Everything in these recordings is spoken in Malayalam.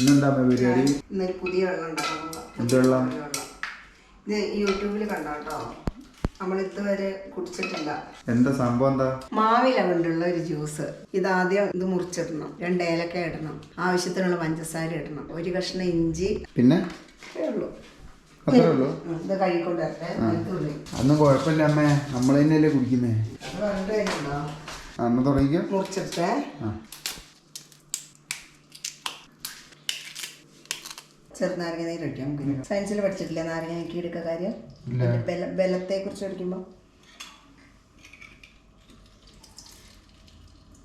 ഇന്നെന്താ പരിപാടി? ഇന്നൊരു പുതിയ വെള്ളം. എന്ത്? ഇത് യൂട്യൂബിൽ കണ്ടോ കേട്ടോ നമ്മൾ ഇതുവരെ കുടിച്ചിട്ടില്ല. എന്താ സംഭവം എന്താ? മാവില കൊണ്ടുള്ള ഒരു ജ്യൂസ്. ഇത് ആദ്യം ഇത് മുറിച്ചിടണം. രണ്ട് ഏലക്ക ഇടണം. ആവശ്യത്തിനുള്ള പഞ്ചസാര ഇടണം. ഒരു കഷ്ണം ഇഞ്ചി. പിന്നെ? ഉള്ളൂ. അത്രേ ഉള്ളൂ? ഉം, ഇത് കഴുകൊണ്ട് വരട്ടെ. വെളുത്തുള്ളി അതൊന്നും കുഴപ്പമില്ല അമ്മേ. നമ്മൾ തന്നെയല്ലേ കുടിക്കുന്നേ. അത് കണ്ടു കഴിഞ്ഞുണ്ടോ അന്ന് തുടങ്ങിക്കോ. മുറിച്ചിട്ടേ ആ. ചെറുനാരങ്ങ നീര് ഒഴിക്കാം നമുക്ക് സയൻസിൽ പഠിച്ചിട്ടില്ല? നാരങ്ങ നീക്കി എടുക്ക കാര്യം. ബല ബലത്തെ കുറിച്ച് പഠിക്കുമ്പോൾ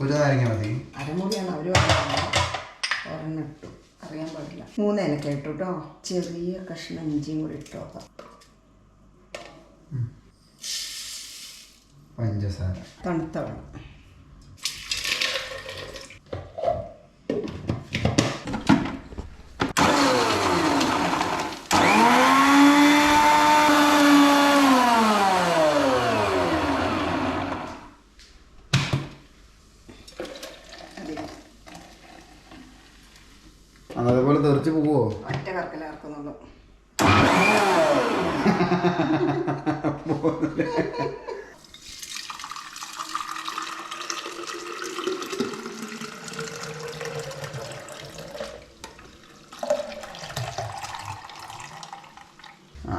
ഒരു നാരങ്ങ മതി. അരമുടിയാണ് അവർ പറയുന്നത് ഒരെണ്ണം ഇട്ടു അറിയാൻ പാടില്ല. മൂന്ന് ഇലക്ക ഇട്ടു കേട്ടോ ചെറിയ കഷ്ണം ഇഞ്ചിയും കൂടി ഇട്ടു നോക്കാം പഞ്ചസാര. തണുത്ത വെള്ളം അതെ അതേപോലെ തെറിച്ച് പോവോ? ഒറ്റ കറക്കലാർക്കുന്നുള്ളൂ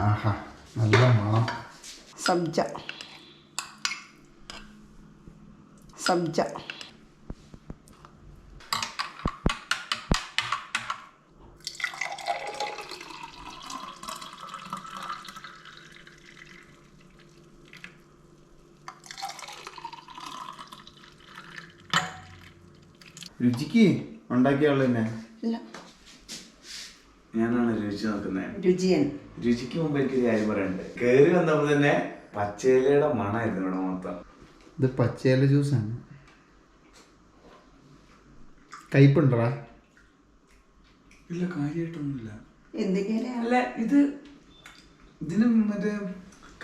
ആഹാ നല്ല മണം. സബ്ജ. സബ്ജ. രുചിക്ക് ഉണ്ടാക്കിയുള്ള തന്നെ? ഞാനാണ് രുചി നോക്കുന്നത് രുചിയൻ. രുചിക്ക് മുമ്പ് എനിക്കൊരു കാര്യം പറയണ്ട് കേറി വന്നപ്പോ തന്നെ പച്ചയിലയുടെ മണമായിരുന്നു ഇവിടെ മൊത്തം. ഇത് പച്ചയില ജ്യൂസാണ്. കയ്പുണ്ടടാ. ഇല്ല കാര്യമായിട്ടൊന്നുമില്ല അല്ല ഇത് ഇതിന് മറ്റേ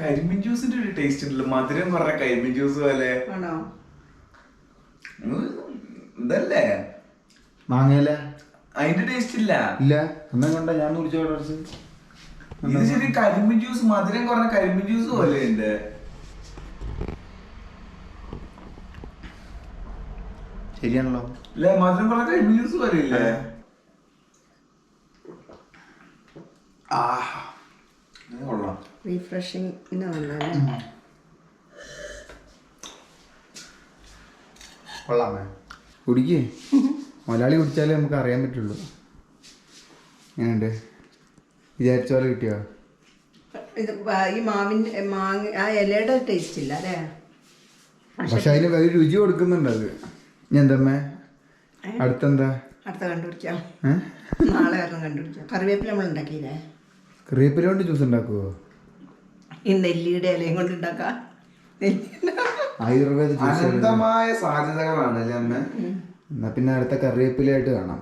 കരിമീൻ ജ്യൂസിന്റെ ഒരു ടേസ്റ്റ് ഉണ്ടല്ലോ. മധുരം പറഞ്ഞ കരിമീൻ ജ്യൂസ് പോലെ. ആണോ? ഇതല്ലേ? മാങ്ങയില അതിന്റെ ടേസ്റ്റ് ഇല്ല. ഇല്ല. എന്നാ കണ്ട ഞാൻ കുടിച്ചോ കുറച്ച് ഇത് ശരി കരിമ്പിൻ ജ്യൂസ് മധുരം കുറഞ്ഞ കരിമ്പിൻ ജ്യൂസ് പോലെ ഉണ്ട്. ശരിയാണല്ലോ. ഇല്ല മധുരം കുറഞ്ഞ കരിമ്പിൻ ജ്യൂസ് പോലെ ഇല്ലേ? റീഫ്രഷിങ് കൊള്ളാമേ കുടിക്കേ. മലയാളി കുടിച്ചാലേ നമുക്ക് അറിയാൻ പറ്റുള്ളൂ. എങ്ങനെയുണ്ട്? വിചാരിച്ച പോലെ കിട്ടിയോ? ഇത് ഈ മാവിന്റെ മാങ്ങ ആ ഇലയുടെ ടേസ്റ്റ് ഇല്ല അല്ലേ? പക്ഷെ അതിന് വലിയ രുചി കൊടുക്കുന്നുണ്ട് അത്. ഞാൻ അടുത്തെന്താ? അടുത്ത കണ്ടുപിടിക്കാം. ഏ? നാളെ കണ്ടുപിടിക്കാം. കറിവേപ്പില നമ്മൾ ഉണ്ടാക്കിയില്ലേ? കറിവേപ്പില കൊണ്ട് ജ്യൂസ് ഉണ്ടാക്കുവോ? ഈ നെല്ലിയുടെ ഇലയും കൊണ്ട് ഉണ്ടാക്കാം. ആയുർവേദ ജ്യൂസ് അനന്തമായ സാധ്യതകളാണ് അല്ലേ അമ്മ? എന്നാ പിന്നെ അടുത്ത കറിവേപ്പിലയായിട്ട് കാണാം.